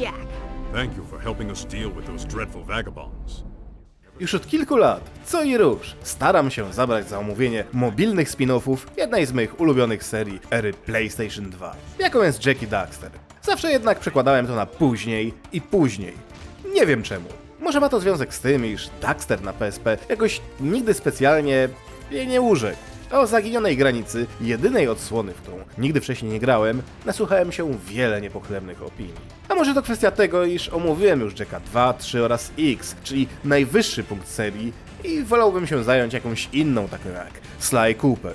Jack. Thank you for helping us deal with those dreadful vagabonds. Już od kilku lat, co i róż, staram się zabrać za omówienie mobilnych spin-offów jednej z moich ulubionych serii ery PlayStation 2, jaką jest Jackie Daxter. Zawsze jednak przekładałem to na później i później. Nie wiem czemu. Może ma to związek z tym, iż Daxter na PSP jakoś nigdy specjalnie jej nie urzekł. O zaginionej granicy, jedynej odsłony, w którą nigdy wcześniej nie grałem, nasłuchałem się wiele niepochlebnych opinii. A może to kwestia tego, iż omówiłem już Jacka 2, 3 oraz X, czyli najwyższy punkt serii i wolałbym się zająć jakąś inną taką jak Sly Cooper.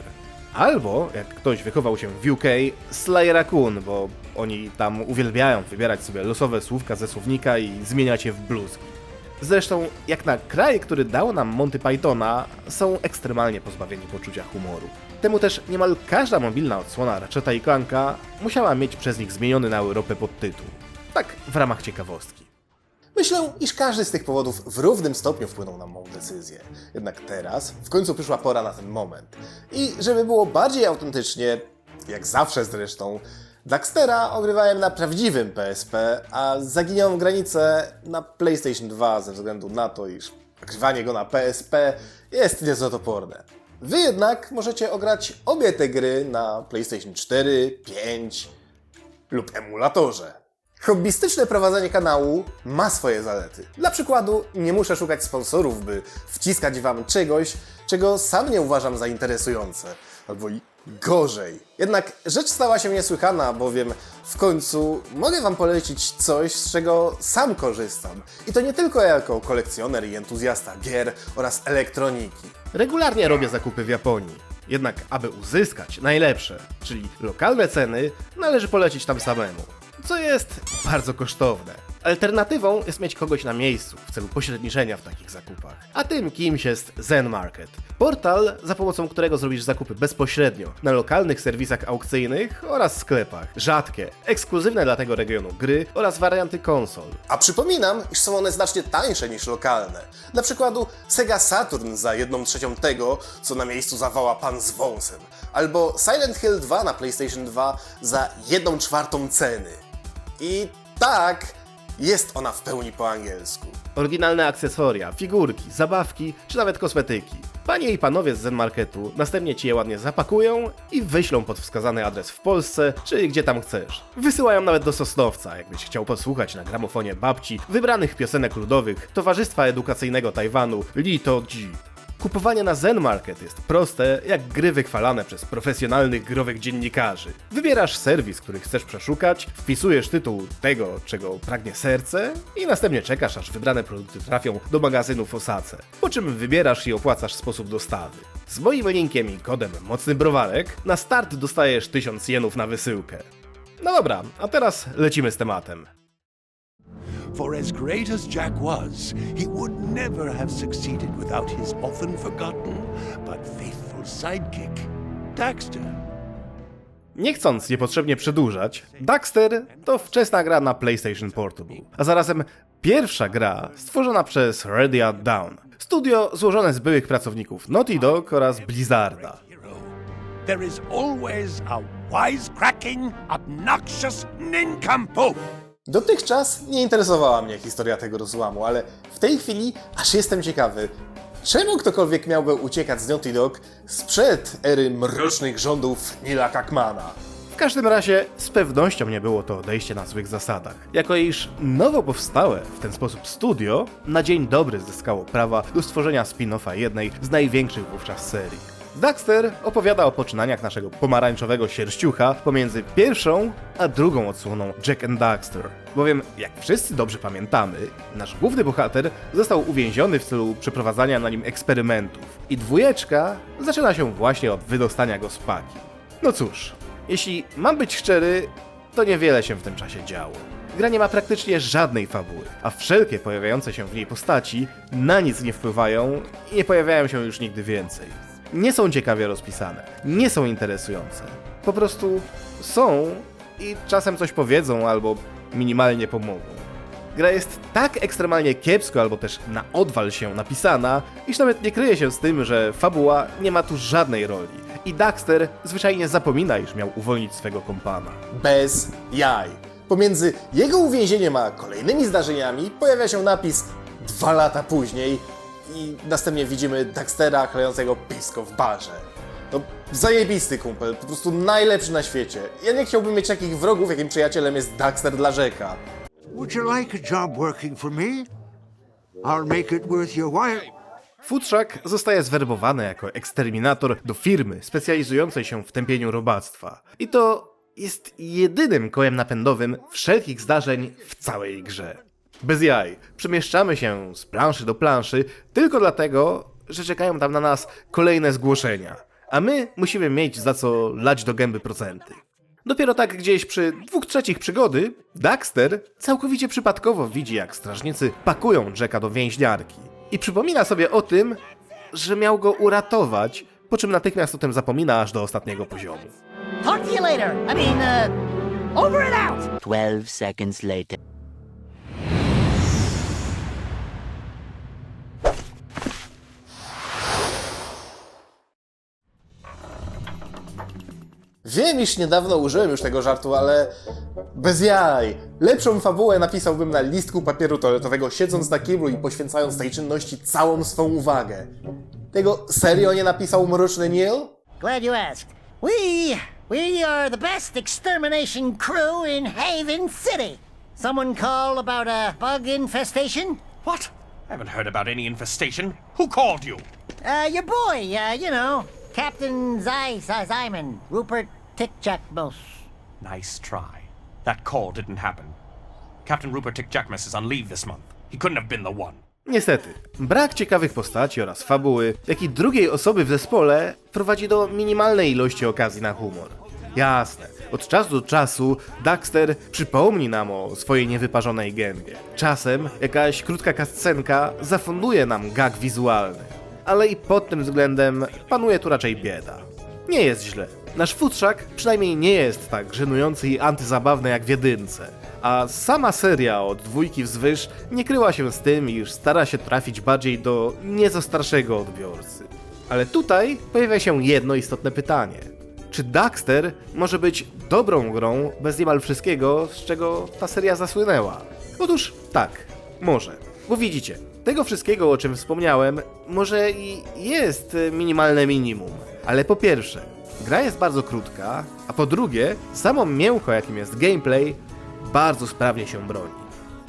Albo, jak ktoś wychował się w UK, Sly Raccoon, bo oni tam uwielbiają wybierać sobie losowe słówka ze słownika i zmieniać je w bluzki. Zresztą, jak na kraj, który dał nam Monty Pythona, są ekstremalnie pozbawieni poczucia humoru. Temu też niemal każda mobilna odsłona Ratcheta i Clanka musiała mieć przez nich zmieniony na Europę podtytuł. Tak w ramach ciekawostki. Myślę, iż każdy z tych powodów w równym stopniu wpłynął na moją decyzję. Jednak teraz, w końcu przyszła pora na ten moment. I żeby było bardziej autentycznie, jak zawsze zresztą, Daxtera ogrywałem na prawdziwym PSP, a zaginioną granicę na PlayStation 2 ze względu na to, iż ogrywanie go na PSP jest nieco toporne. Wy jednak możecie ograć obie te gry na PlayStation 4, 5 lub emulatorze. Hobbystyczne prowadzenie kanału ma swoje zalety. Dla przykładu, nie muszę szukać sponsorów, by wciskać wam czegoś, czego sam nie uważam za interesujące. Albo gorzej. Jednak rzecz stała się niesłychana, bowiem w końcu mogę wam polecić coś, z czego sam korzystam. I to nie tylko jako kolekcjoner i entuzjasta gier oraz elektroniki. Regularnie robię zakupy w Japonii. Jednak, aby uzyskać najlepsze, czyli lokalne ceny, należy polecieć tam samemu, co jest bardzo kosztowne. Alternatywą jest mieć kogoś na miejscu w celu pośredniczenia w takich zakupach. A tym kimś jest Zen Market. Portal, za pomocą którego zrobisz zakupy bezpośrednio na lokalnych serwisach aukcyjnych oraz sklepach. Rzadkie, ekskluzywne dla tego regionu gry oraz warianty konsol. A przypominam, iż są one znacznie tańsze niż lokalne. Dla przykładu Sega Saturn za 1 trzecią tego, co na miejscu zawała pan z wąsem. Albo Silent Hill 2 na PlayStation 2 za 1 czwartą ceny. I tak, jest ona w pełni po angielsku. Oryginalne akcesoria, figurki, zabawki czy nawet kosmetyki. Panie i panowie z Zen Marketu następnie ci je ładnie zapakują i wyślą pod wskazany adres w Polsce, czy gdzie tam chcesz. Wysyłają nawet do Sosnowca, jakbyś chciał posłuchać na gramofonie babci wybranych piosenek ludowych Towarzystwa Edukacyjnego Tajwanu Lito Ji. Kupowanie na Zen Market jest proste, jak gry wychwalane przez profesjonalnych growych dziennikarzy. Wybierasz serwis, który chcesz przeszukać, wpisujesz tytuł tego, czego pragnie serce i następnie czekasz, aż wybrane produkty trafią do magazynu w Osace. Po czym wybierasz i opłacasz sposób dostawy. Z moim linkiem i kodem Mocny Browarek na start dostajesz 1000 jenów na wysyłkę. No dobra, a teraz lecimy z tematem. For as great as Jack was, he would never have succeeded without his often forgotten but faithful sidekick, Daxter. Nie chcąc niepotrzebnie przedłużać, Daxter to wczesna gra na PlayStation Portable, a zarazem pierwsza gra stworzona przez Ready at Down, studio złożone z byłych pracowników Naughty Dog oraz Blizzarda. There is always a wisecracking, obnoxious nincompoop. Dotychczas nie interesowała mnie historia tego rozłamu, ale w tej chwili aż jestem ciekawy, czemu ktokolwiek miałby uciekać z Naughty Dog sprzed ery mrocznych rządów Nila Kakmana. W każdym razie z pewnością nie było to odejście na złych zasadach, jako iż nowo powstałe w ten sposób studio na dzień dobry zyskało prawa do stworzenia spin-offa jednej z największych wówczas serii. Daxter opowiada o poczynaniach naszego pomarańczowego sierściucha pomiędzy pierwszą a drugą odsłoną Jack and Daxter. Bowiem, jak wszyscy dobrze pamiętamy, nasz główny bohater został uwięziony w celu przeprowadzania na nim eksperymentów i dwójeczka zaczyna się właśnie od wydostania go z paki. No cóż, jeśli mam być szczery, to niewiele się w tym czasie działo. Gra nie ma praktycznie żadnej fabuły, a wszelkie pojawiające się w niej postaci na nic nie wpływają i nie pojawiają się już nigdy więcej. Nie są ciekawie rozpisane, nie są interesujące. Po prostu są i czasem coś powiedzą albo minimalnie pomogą. Gra jest tak ekstremalnie kiepsko albo też na odwal się napisana, iż nawet nie kryje się z tym, że fabuła nie ma tu żadnej roli. I Daxter zwyczajnie zapomina, iż miał uwolnić swego kompana. Bez jaj. Pomiędzy jego uwięzieniem a kolejnymi zdarzeniami pojawia się napis dwa lata później i następnie widzimy Daxtera klejącego pisko w barze. No, zajebisty kumpel, po prostu najlepszy na świecie. Ja nie chciałbym mieć takich wrogów, jakim przyjacielem jest Daxter dla Rzeka. Would you like a job working for me? I'll make it worth your while. Futrzak zostaje zwerbowany jako eksterminator do firmy specjalizującej się w tępieniu robactwa. I to jest jedynym kołem napędowym wszelkich zdarzeń w całej grze. Bez jaj, przemieszczamy się z planszy do planszy tylko dlatego, że czekają tam na nas kolejne zgłoszenia, a my musimy mieć za co lać do gęby procenty. Dopiero tak gdzieś przy dwóch trzecich przygody, Daxter całkowicie przypadkowo widzi, jak strażnicy pakują Jacka do więźniarki. I przypomina sobie o tym, że miał go uratować, po czym natychmiast o tym zapomina aż do ostatniego poziomu. Talk to you later. I mean, uh, over and out. 12 seconds later. Wiem, iż niedawno użyłem już tego żartu, ale bez jaj. Lepszą fabułę napisałbym na listku papieru toaletowego, siedząc na kiblu i poświęcając tej czynności całą swą uwagę. Tego serio nie napisał Mroczny Neil? Glad you asked. We we are the best extermination crew in Haven City. Someone call about a bug infestation? What? I haven't heard about any infestation. Who called you? Uh, your boy, uh, you know, Captain Zy Zy- Zyman, Rupert Tickjackmos. Nice try. That call didn't happen. Captain Rupert Tick Jackmus is on leave this month. He couldn't have been the one. Niestety, brak ciekawych postaci oraz fabuły, jak i drugiej osoby w zespole prowadzi do minimalnej ilości okazji na humor. Jasne, od czasu do czasu Daxter przypomni nam o swojej niewyparzonej gębie. Czasem jakaś krótka kascenka zafunduje nam gag wizualny, ale i pod tym względem panuje tu raczej bieda. Nie jest źle. Nasz futrzak przynajmniej nie jest tak żenujący i antyzabawny jak w jedynce. A sama seria od dwójki wzwyż nie kryła się z tym, iż stara się trafić bardziej do nieco starszego odbiorcy. Ale tutaj pojawia się jedno istotne pytanie. Czy Daxter może być dobrą grą bez niemal wszystkiego, z czego ta seria zasłynęła? Otóż tak, może. Bo widzicie, tego wszystkiego, o czym wspomniałem, może i jest minimalne minimum. Ale po pierwsze, gra jest bardzo krótka, a po drugie, samo mięcho, jakim jest gameplay, bardzo sprawnie się broni.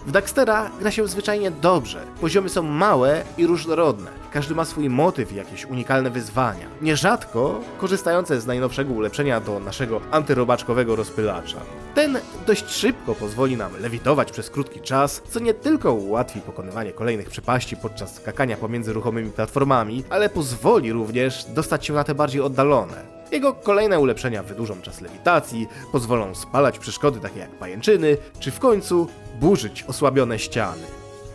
W Daxtera gra się zwyczajnie dobrze. Poziomy są małe i różnorodne. Każdy ma swój motyw i jakieś unikalne wyzwania. Nierzadko korzystające z najnowszego ulepszenia do naszego antyrobaczkowego rozpylacza. Ten dość szybko pozwoli nam lewitować przez krótki czas, co nie tylko ułatwi pokonywanie kolejnych przepaści podczas skakania pomiędzy ruchomymi platformami, ale pozwoli również dostać się na te bardziej oddalone. Jego kolejne ulepszenia wydłużą czas lewitacji, pozwolą spalać przeszkody takie jak pajęczyny, czy w końcu burzyć osłabione ściany.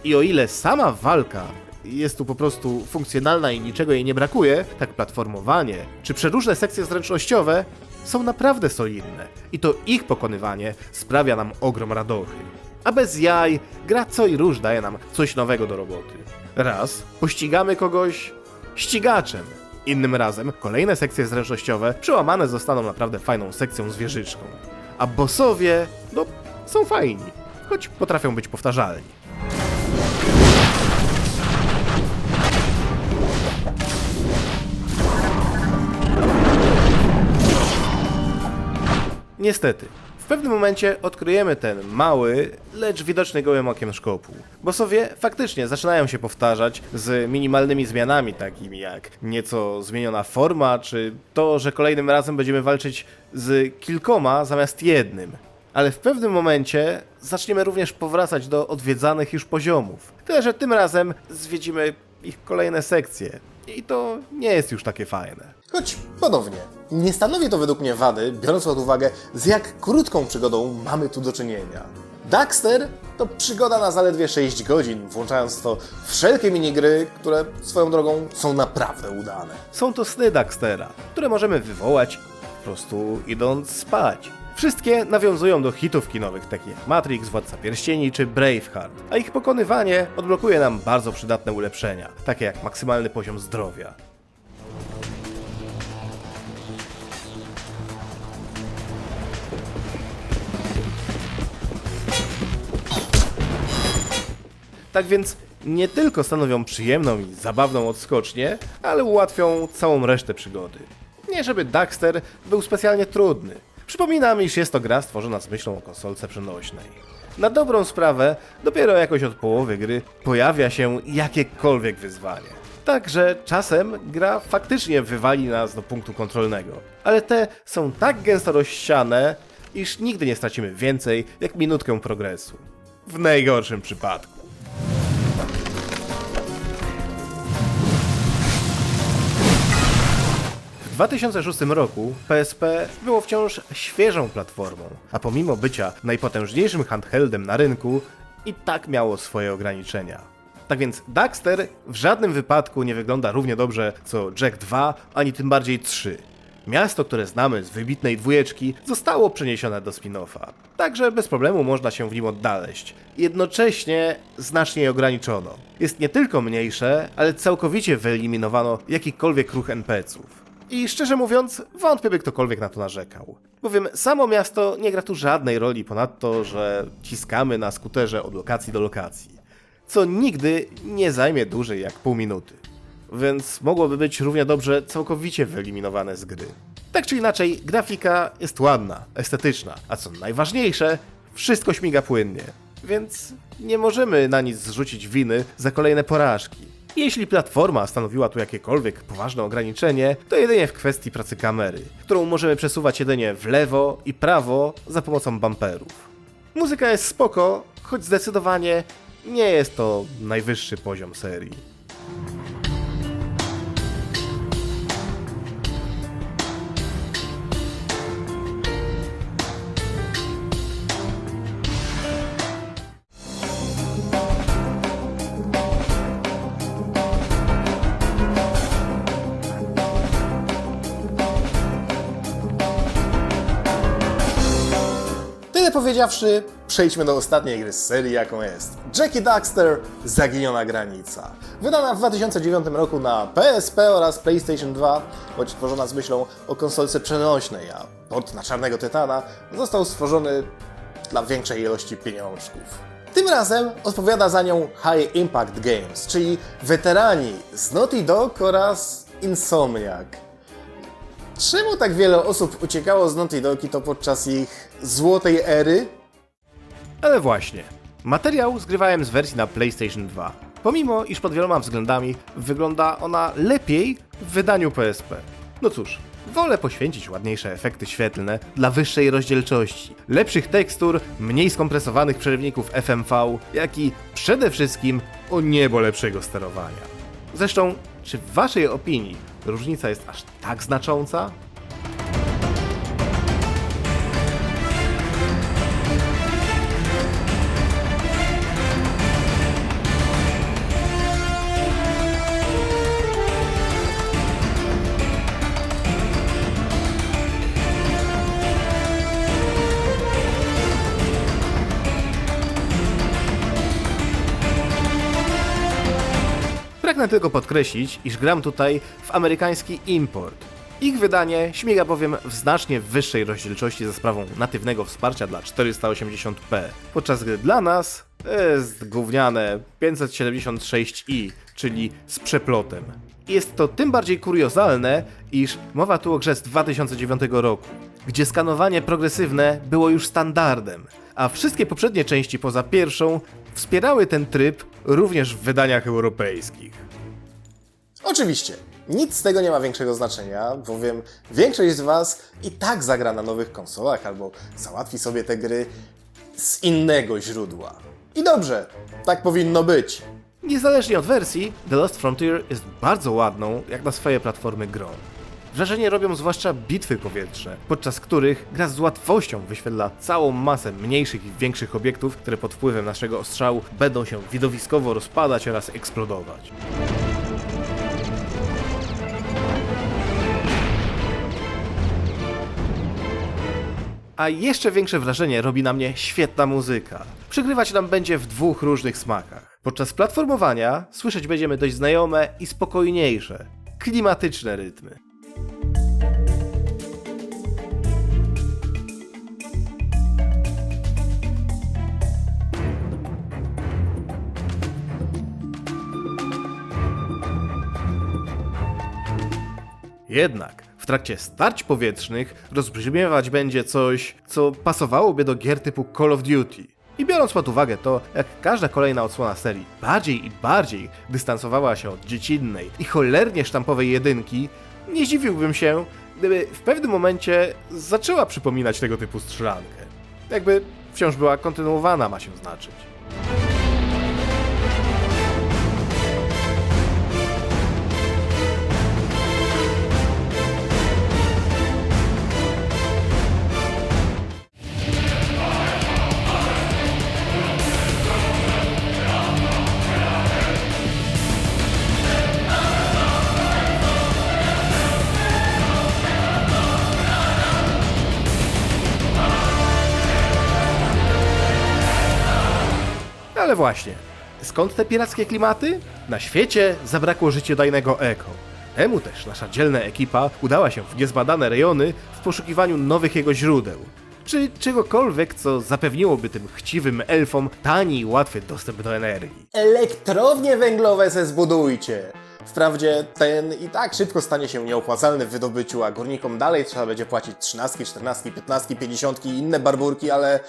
I o ile sama walka jest tu po prostu funkcjonalna i niczego jej nie brakuje, tak platformowanie czy przeróżne sekcje zręcznościowe są naprawdę solidne i to ich pokonywanie sprawia nam ogrom radochy. A bez jaj, gra co i róż daje nam coś nowego do roboty. Raz pościgamy kogoś ścigaczem, Innym razem kolejne sekcje zręcznościowe przełamane zostaną naprawdę fajną sekcją z wieżyczką. A bossowie, no, są fajni, choć potrafią być powtarzalni. Niestety, w pewnym momencie odkryjemy ten mały, lecz widoczny gołym okiem szkopuł. Bossowie faktycznie zaczynają się powtarzać z minimalnymi zmianami, takimi jak nieco zmieniona forma, czy to, że kolejnym razem będziemy walczyć z kilkoma zamiast jednym. Ale w pewnym momencie zaczniemy również powracać do odwiedzanych już poziomów. Tyle, że tym razem zwiedzimy ich kolejne sekcje. I to nie jest już takie fajne. Choć ponownie, nie stanowi to według mnie wady, biorąc pod uwagę, z jak krótką przygodą mamy tu do czynienia. Daxter to przygoda na zaledwie 6 godzin, włączając w to wszelkie minigry, które swoją drogą są naprawdę udane. Są to sny Daxtera, które możemy wywołać po prostu idąc spać. Wszystkie nawiązują do hitów kinowych, takich jak Matrix, Władca Pierścieni czy Braveheart, a ich pokonywanie odblokuje nam bardzo przydatne ulepszenia, takie jak maksymalny poziom zdrowia. Tak więc nie tylko stanowią przyjemną i zabawną odskocznię, ale ułatwią całą resztę przygody. Nie żeby Daxter był specjalnie trudny, Przypominam, iż jest to gra stworzona z myślą o konsolce przenośnej. Na dobrą sprawę, dopiero jakoś od połowy gry pojawia się jakiekolwiek wyzwanie. Także czasem gra faktycznie wywali nas do punktu kontrolnego, ale te są tak gęsto rozsiane, iż nigdy nie stracimy więcej jak minutkę progresu. W najgorszym przypadku. W 2006 roku PSP było wciąż świeżą platformą, a pomimo bycia najpotężniejszym handheldem na rynku, i tak miało swoje ograniczenia. Tak więc Daxter w żadnym wypadku nie wygląda równie dobrze co Jack 2, ani tym bardziej 3. Miasto, które znamy z wybitnej dwójeczki, zostało przeniesione do spin-offa. Także bez problemu można się w nim odnaleźć. Jednocześnie znacznie je ograniczono. Jest nie tylko mniejsze, ale całkowicie wyeliminowano jakikolwiek ruch NPC-ów. I szczerze mówiąc, wątpię by ktokolwiek na to narzekał. Bowiem samo miasto nie gra tu żadnej roli ponadto, że ciskamy na skuterze od lokacji do lokacji. Co nigdy nie zajmie dłużej jak pół minuty. Więc mogłoby być równie dobrze całkowicie wyeliminowane z gry. Tak czy inaczej, grafika jest ładna, estetyczna, a co najważniejsze, wszystko śmiga płynnie. Więc nie możemy na nic zrzucić winy za kolejne porażki. Jeśli platforma stanowiła tu jakiekolwiek poważne ograniczenie, to jedynie w kwestii pracy kamery, którą możemy przesuwać jedynie w lewo i prawo za pomocą bumperów. Muzyka jest spoko, choć zdecydowanie nie jest to najwyższy poziom serii. Powiedziawszy, przejdźmy do ostatniej gry z serii, jaką jest Jackie Daxter Zaginiona Granica. Wydana w 2009 roku na PSP oraz PlayStation 2, choć stworzona z myślą o konsolce przenośnej, a port na Czarnego Tytana został stworzony dla większej ilości pieniążków. Tym razem odpowiada za nią High Impact Games, czyli weterani z Naughty Dog oraz Insomniac. Czemu tak wiele osób uciekało z Naughty Dog i to podczas ich złotej ery? Ale właśnie, materiał zgrywałem z wersji na PlayStation 2. Pomimo, iż pod wieloma względami wygląda ona lepiej w wydaniu PSP. No cóż, wolę poświęcić ładniejsze efekty świetlne dla wyższej rozdzielczości, lepszych tekstur, mniej skompresowanych przerywników FMV, jak i przede wszystkim o niebo lepszego sterowania. Zresztą, czy w waszej opinii różnica jest aż tak znacząca? Pragnę tylko podkreślić, iż gram tutaj w amerykański import. Ich wydanie śmiga bowiem w znacznie wyższej rozdzielczości za sprawą natywnego wsparcia dla 480p, podczas gdy dla nas jest gówniane 576i, czyli z przeplotem. Jest to tym bardziej kuriozalne, iż mowa tu o grze z 2009 roku, gdzie skanowanie progresywne było już standardem, a wszystkie poprzednie części poza pierwszą wspierały ten tryb również w wydaniach europejskich. Oczywiście, nic z tego nie ma większego znaczenia, bowiem większość z Was i tak zagra na nowych konsolach albo załatwi sobie te gry z innego źródła. I dobrze, tak powinno być. Niezależnie od wersji, The Lost Frontier jest bardzo ładną, jak na swoje platformy grą. Wrażenie robią zwłaszcza bitwy powietrzne, podczas których gra z łatwością wyświetla całą masę mniejszych i większych obiektów, które pod wpływem naszego ostrzału będą się widowiskowo rozpadać oraz eksplodować. a jeszcze większe wrażenie robi na mnie świetna muzyka. Przygrywać nam będzie w dwóch różnych smakach. Podczas platformowania słyszeć będziemy dość znajome i spokojniejsze, klimatyczne rytmy. Jednak w trakcie starć powietrznych rozbrzmiewać będzie coś, co pasowałoby do gier typu Call of Duty. I biorąc pod uwagę to, jak każda kolejna odsłona serii bardziej i bardziej dystansowała się od dziecinnej i cholernie sztampowej jedynki, nie zdziwiłbym się, gdyby w pewnym momencie zaczęła przypominać tego typu strzelankę. Jakby wciąż była kontynuowana, ma się znaczyć. Ale właśnie, skąd te pirackie klimaty? Na świecie zabrakło życiodajnego eko. Temu też nasza dzielna ekipa udała się w niezbadane rejony w poszukiwaniu nowych jego źródeł. Czy czegokolwiek, co zapewniłoby tym chciwym elfom tani i łatwy dostęp do energii. Elektrownie węglowe se zbudujcie! Wprawdzie ten i tak szybko stanie się nieopłacalny w wydobyciu, a górnikom dalej trzeba będzie płacić 13, 14, 15, 50 i inne barburki, ale...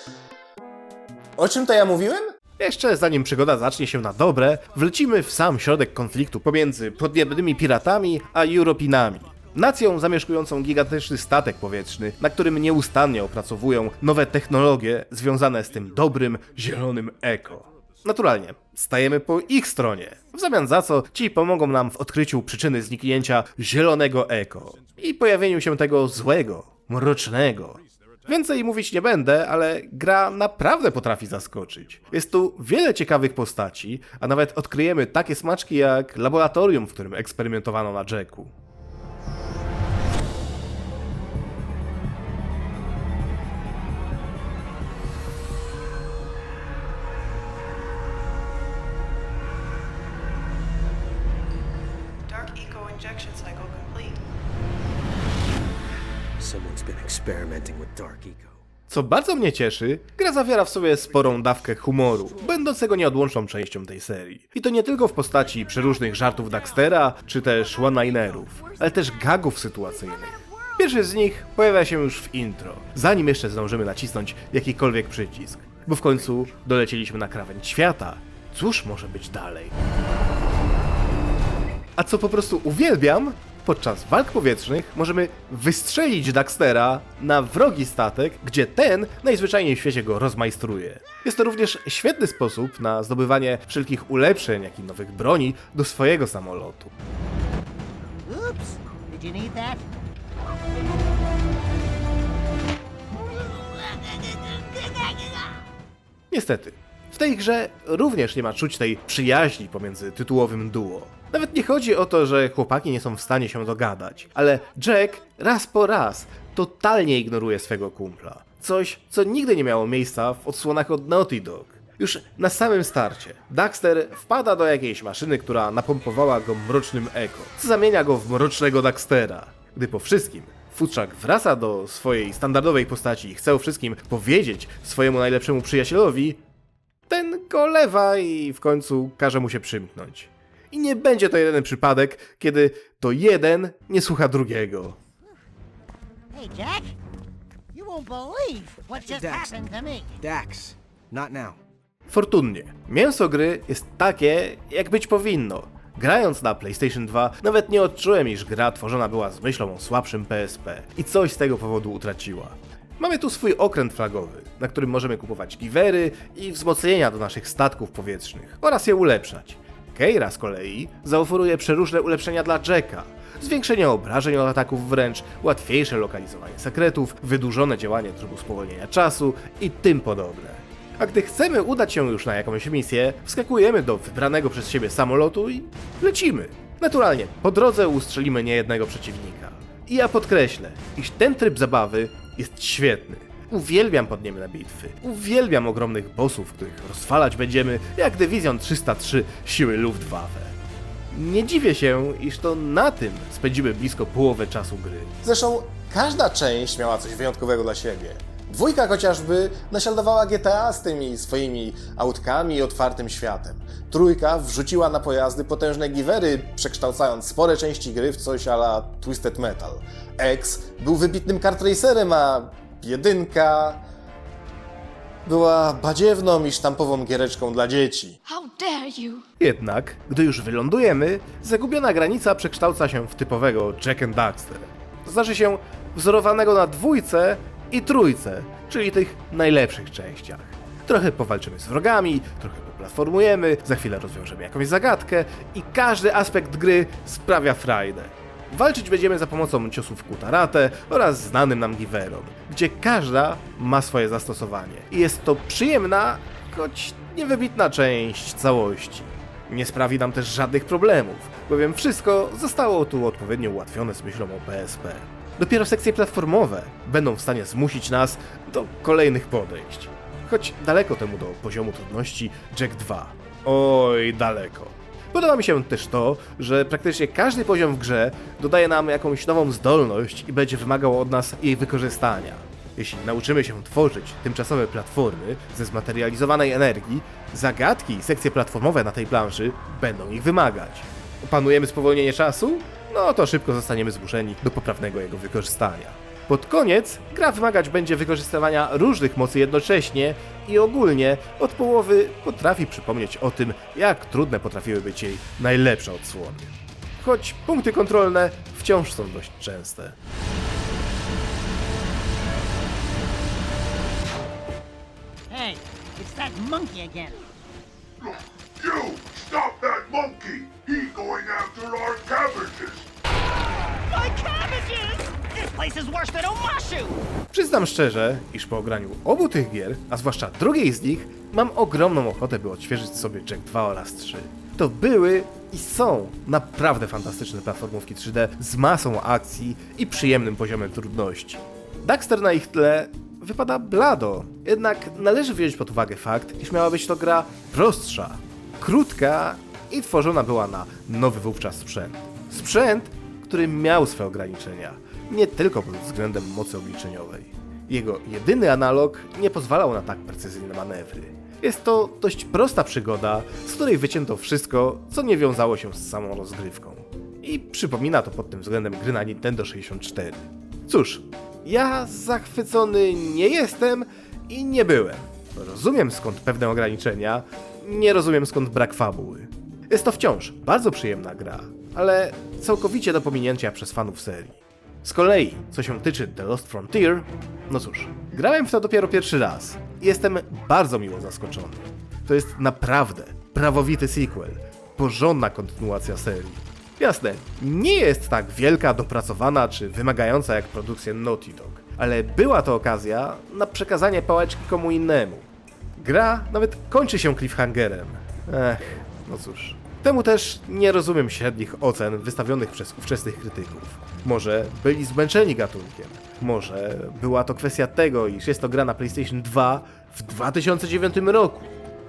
O czym to ja mówiłem? Jeszcze zanim przygoda zacznie się na dobre, wlecimy w sam środek konfliktu pomiędzy podniebnymi piratami a Europinami. Nacją zamieszkującą gigantyczny statek powietrzny, na którym nieustannie opracowują nowe technologie związane z tym dobrym, zielonym eko. Naturalnie, stajemy po ich stronie, w zamian za co ci pomogą nam w odkryciu przyczyny zniknięcia zielonego eko i pojawieniu się tego złego, mrocznego, Więcej mówić nie będę, ale gra naprawdę potrafi zaskoczyć. Jest tu wiele ciekawych postaci, a nawet odkryjemy takie smaczki jak laboratorium, w którym eksperymentowano na Jacku. Dark Eco injection cycle Co bardzo mnie cieszy, gra zawiera w sobie sporą dawkę humoru, będącego nieodłączną częścią tej serii. I to nie tylko w postaci przeróżnych żartów Daxtera, czy też one-linerów, ale też gagów sytuacyjnych. Pierwszy z nich pojawia się już w intro, zanim jeszcze zdążymy nacisnąć jakikolwiek przycisk. Bo w końcu dolecieliśmy na krawędź świata. Cóż może być dalej? A co po prostu uwielbiam, podczas walk powietrznych możemy wystrzelić Daxtera na wrogi statek, gdzie ten najzwyczajniej w świecie go rozmajstruje. Jest to również świetny sposób na zdobywanie wszelkich ulepszeń, jak i nowych broni do swojego samolotu. Oops. Did you need that? Niestety, w tej grze również nie ma czuć tej przyjaźni pomiędzy tytułowym duo. Nawet nie chodzi o to, że chłopaki nie są w stanie się dogadać, ale Jack raz po raz totalnie ignoruje swego kumpla. Coś, co nigdy nie miało miejsca w odsłonach od Naughty Dog. Już na samym starcie Daxter wpada do jakiejś maszyny, która napompowała go mrocznym eko, co zamienia go w mrocznego Daxtera. Gdy po wszystkim Futrzak wraca do swojej standardowej postaci i chce o wszystkim powiedzieć swojemu najlepszemu przyjacielowi, ten go lewa i w końcu każe mu się przymknąć. I nie będzie to jedyny przypadek, kiedy to jeden nie słucha drugiego. Hey, Jack. You won't believe what just Dax. happened to me. Dax, not now. Fortunnie, mięso gry jest takie, jak być powinno. Grając na PlayStation 2, nawet nie odczułem, iż gra tworzona była z myślą o słabszym PSP i coś z tego powodu utraciła. Mamy tu swój okręt flagowy, na którym możemy kupować giwery i wzmocnienia do naszych statków powietrznych oraz je ulepszać. Keira z kolei zaoferuje przeróżne ulepszenia dla Jacka, zwiększenie obrażeń od ataków wręcz, łatwiejsze lokalizowanie sekretów, wydłużone działanie trybu spowolnienia czasu i tym podobne. A gdy chcemy udać się już na jakąś misję, wskakujemy do wybranego przez siebie samolotu i lecimy. Naturalnie, po drodze ustrzelimy niejednego przeciwnika. I ja podkreślę, iż ten tryb zabawy jest świetny. Uwielbiam podniemne bitwy. Uwielbiam ogromnych bossów, których rozwalać będziemy jak Dywizjon 303 siły Luftwaffe. Nie dziwię się, iż to na tym spędzimy blisko połowę czasu gry. Zresztą każda część miała coś wyjątkowego dla siebie. Dwójka chociażby naśladowała GTA z tymi swoimi autkami i otwartym światem. Trójka wrzuciła na pojazdy potężne giwery, przekształcając spore części gry w coś ala Twisted Metal. X był wybitnym kartracerem, a jedynka była badziewną i sztampową giereczką dla dzieci. How dare you! Jednak, gdy już wylądujemy, zagubiona granica przekształca się w typowego Jack and Daxter. Znaczy się wzorowanego na dwójce i trójce, czyli tych najlepszych częściach. Trochę powalczymy z wrogami, trochę poplatformujemy, za chwilę rozwiążemy jakąś zagadkę i każdy aspekt gry sprawia frajdę. Walczyć będziemy za pomocą ciosów kutarate oraz znanym nam giverom, gdzie każda ma swoje zastosowanie. I jest to przyjemna, choć niewybitna część całości. Nie sprawi nam też żadnych problemów, bowiem wszystko zostało tu odpowiednio ułatwione z myślą o PSP. Dopiero sekcje platformowe będą w stanie zmusić nas do kolejnych podejść. Choć daleko temu do poziomu trudności Jack 2. Oj, daleko. Podoba mi się też to, że praktycznie każdy poziom w grze dodaje nam jakąś nową zdolność i będzie wymagał od nas jej wykorzystania. Jeśli nauczymy się tworzyć tymczasowe platformy ze zmaterializowanej energii, zagadki i sekcje platformowe na tej planszy będą ich wymagać. Opanujemy spowolnienie czasu? No to szybko zostaniemy zmuszeni do poprawnego jego wykorzystania. Pod koniec gra wymagać będzie wykorzystywania różnych mocy jednocześnie i ogólnie od połowy potrafi przypomnieć o tym, jak trudne potrafiły być jej najlepsze odsłony. Choć punkty kontrolne wciąż są dość częste. Hey, it's that monkey again. You! Stop that monkey! He's going after our cabbages! My cabbages! Przyznam szczerze, iż po ograniu obu tych gier, a zwłaszcza drugiej z nich, mam ogromną ochotę, by odświeżyć sobie Jack 2 oraz 3. To były i są naprawdę fantastyczne platformówki 3D z masą akcji i przyjemnym poziomem trudności. Daxter na ich tle wypada blado, jednak należy wziąć pod uwagę fakt, iż miała być to gra prostsza, krótka i tworzona była na nowy wówczas sprzęt. Sprzęt, który miał swe ograniczenia, nie tylko pod względem mocy obliczeniowej. Jego jedyny analog nie pozwalał na tak precyzyjne manewry. Jest to dość prosta przygoda, z której wycięto wszystko, co nie wiązało się z samą rozgrywką. I przypomina to pod tym względem gry na Nintendo 64. Cóż, ja zachwycony nie jestem i nie byłem. Rozumiem skąd pewne ograniczenia, nie rozumiem skąd brak fabuły. Jest to wciąż bardzo przyjemna gra, ale całkowicie do pominięcia przez fanów serii. Z kolei, co się tyczy The Lost Frontier, no cóż, grałem w to dopiero pierwszy raz i jestem bardzo miło zaskoczony. To jest naprawdę prawowity sequel, porządna kontynuacja serii. Jasne, nie jest tak wielka, dopracowana czy wymagająca jak produkcja Naughty Dog, ale była to okazja na przekazanie pałeczki komu innemu. Gra nawet kończy się cliffhangerem. Ech, no cóż. Temu też nie rozumiem średnich ocen wystawionych przez ówczesnych krytyków. Może byli zmęczeni gatunkiem. Może była to kwestia tego, iż jest to gra na PlayStation 2 w 2009 roku.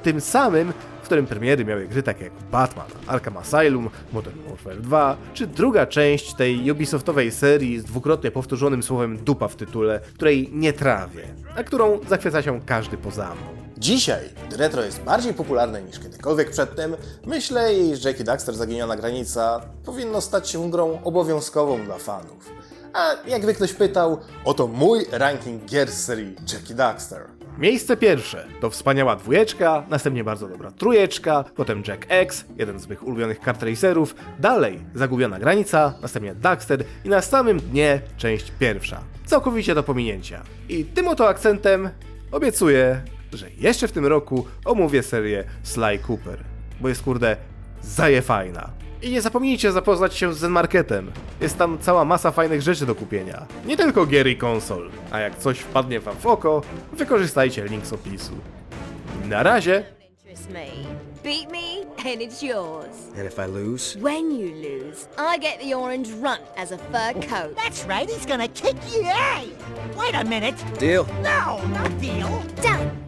Tym samym, w którym premiery miały gry takie jak Batman, Arkham Asylum, Modern Warfare 2, czy druga część tej Ubisoftowej serii z dwukrotnie powtórzonym słowem dupa w tytule, której nie trawię, a którą zachwyca się każdy poza mną. Dzisiaj, gdy retro jest bardziej popularne niż kiedykolwiek przedtem, myślę, iż Jackie Daxter Zaginiona Granica powinno stać się grą obowiązkową dla fanów. A jakby ktoś pytał, oto mój ranking gier z serii Jackie Daxter. Miejsce pierwsze to wspaniała dwójeczka, następnie bardzo dobra trójeczka, potem Jack X, jeden z moich ulubionych kart racerów, dalej Zagubiona Granica, następnie Daxter i na samym dnie część pierwsza. Całkowicie do pominięcia. I tym oto akcentem obiecuję, że jeszcze w tym roku omówię serię Sly Cooper, bo jest kurde zaje fajna. I nie zapomnijcie zapoznać się z Zenmarketem. Jest tam cała masa fajnych rzeczy do kupienia. Nie tylko gier i konsol. A jak coś wpadnie wam w oko, wykorzystajcie link z opisu. Na razie! Me. Beat me, and it's yours. And if I lose? When you lose, I get the orange runt as a fur coat. That's right, he's gonna kick your ass! Wait a minute! Deal. No, no deal! Done.